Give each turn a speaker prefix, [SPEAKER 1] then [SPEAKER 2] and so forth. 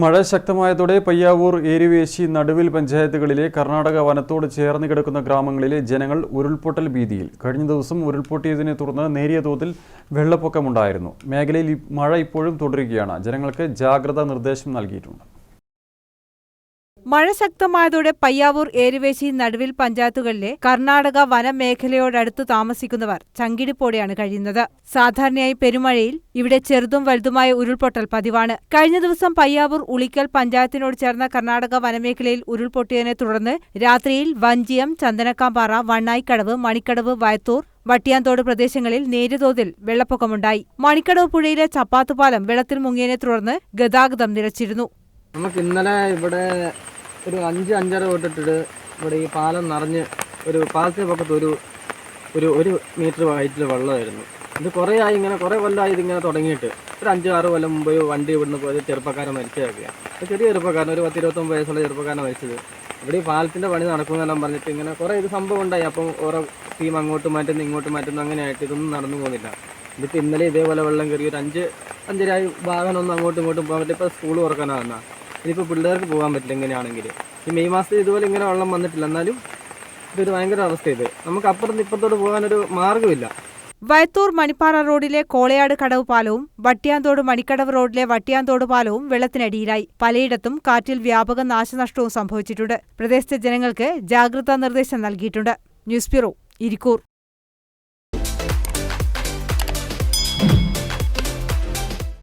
[SPEAKER 1] മഴ ശക്തമായതോടെ പയ്യാവൂർ ഏരുവേശി നടുവിൽ പഞ്ചായത്തുകളിലെ കർണാടക വനത്തോട് ചേർന്ന് കിടക്കുന്ന ഗ്രാമങ്ങളിലെ ജനങ്ങൾ ഉരുൾപൊട്ടൽ ഭീതിയിൽ കഴിഞ്ഞ ദിവസം ഉരുൾപൊട്ടിയതിനെ തുടർന്ന് നേരിയ തോതിൽ വെള്ളപ്പൊക്കമുണ്ടായിരുന്നു. മേഖലയിൽ മഴ ഇപ്പോഴും തുടരുകയാണ്. ജനങ്ങൾക്ക് ജാഗ്രതാ നിർദ്ദേശം നൽകിയിട്ടുണ്ട്.
[SPEAKER 2] മഴ ശക്തമായതോടെ പയ്യാവൂർ ഏരുവേശി നടുവിൽ പഞ്ചായത്തുകളിലെ കർണാടക വനമേഖലയോടടുത്ത് താമസിക്കുന്നവർ ചങ്കിടിപ്പോടെയാണ് കഴിയുന്നത്. സാധാരണയായി പെരുമഴയിൽ ഇവിടെ ചെറുതും വലുതുമായ ഉരുൾപൊട്ടൽ പതിവാണ്. കഴിഞ്ഞ ദിവസം പയ്യാവൂർ ഉളിക്കൽ പഞ്ചായത്തിനോട് ചേർന്ന കർണാടക വനമേഖലയിൽ ഉരുൾപൊട്ടിയതിനെ തുടർന്ന് രാത്രിയിൽ വഞ്ചിയം ചന്ദനക്കാമ്പാറ വണ്ണായിക്കടവ് മണിക്കടവ് വയത്തൂർ വട്ടിയാന്തോട് പ്രദേശങ്ങളിൽ നേരിയ തോതിൽ വെള്ളപ്പൊക്കമുണ്ടായി. മണിക്കടവ് പുഴയിലെ ചപ്പാത്തുപാലം വെള്ളത്തിൽ മുങ്ങിയതിനെ തുടർന്ന് ഗതാഗതം നിലച്ചിരുന്നു.
[SPEAKER 3] നമുക്ക് ഇന്നലെ ഇവിടെ ഒരു അഞ്ച് അഞ്ചര തൊട്ടിട്ട് ഇവിടെ ഈ പാലം നിറഞ്ഞ് ഒരു പാലത്തിന് പക്കത്ത് ഒരു ഒരു ഒരു മീറ്റർ ഹൈറ്റിൽ വെള്ളമായിരുന്നു. ഇത് കുറേ ആയി ഇങ്ങനെ കുറേ കൊല്ലമായി ഇതിങ്ങനെ തുടങ്ങിയിട്ട്. ഒരു അഞ്ച് ആറ് കൊല്ലം മുമ്പ് വണ്ടി ഇവിടുന്ന് പോയത് ചെറുപ്പക്കാരൻ മരിച്ചതൊക്കെയാണ് ചെറിയ ചെറുപ്പക്കാരൻ ഒരു പത്തിരുപത്തൊമ്പത് വയസ്സുള്ള ചെറുപ്പക്കാരൻ മരിച്ചത്. ഇവിടെ ഈ പാലത്തിന്റെ പണി നടക്കുമെന്നെല്ലാം പറഞ്ഞിട്ട് ഇങ്ങനെ കുറേ ഇത് സംഭവം ഉണ്ടായി. അപ്പം ഓരോ ടീം അങ്ങോട്ട് മാറ്റുന്നു ഇങ്ങോട്ട് മാറ്റുന്നു അങ്ങനെയായിട്ട് ഇതൊന്നും നടന്നു പോകുന്നില്ല. ഇതിപ്പോൾ ഇന്നലെ ഇതേപോലെ വെള്ളം കയറി ഒരു അഞ്ച് അഞ്ചരായി വാഹനമൊന്നും അങ്ങോട്ടും ഇങ്ങോട്ടും പോകാൻ പറ്റില്ല. ഇപ്പോൾ സ്കൂൾ തുറക്കാനാണ് ഇനിയിപ്പോൾ പിള്ളേർക്ക് പോകാൻ പറ്റില്ല ഇങ്ങനെയാണെങ്കിൽ ഈ മെയ് മാസത്തിൽ ഇതുപോലെ ഇങ്ങനെ വെള്ളം വന്നിട്ടില്ല. എന്നാലും ഇതൊരു ഭയങ്കര അവസ്ഥ ഇത്. നമുക്ക് അപ്പുറത്ത് ഇപ്പുറത്തോട്ട് പോകാനൊരു മാർഗമില്ല.
[SPEAKER 2] വയത്തൂർ മണിപ്പാറ റോഡിലെ കോളയാട് കടവ് പാലവും വട്ടിയാന്തോട് മണിക്കടവ് റോഡിലെ വട്ടിയാന്തോട് പാലവും വെള്ളത്തിനടിയിലായി. പലയിടത്തും കാറ്റിൽ വ്യാപക നാശനഷ്ടവും സംഭവിച്ചിട്ടുണ്ട്. പ്രദേശത്തെ ജനങ്ങൾക്ക് ജാഗ്രതാ നിർദ്ദേശം നൽകിയിട്ടുണ്ട്. News bureau Irikkur.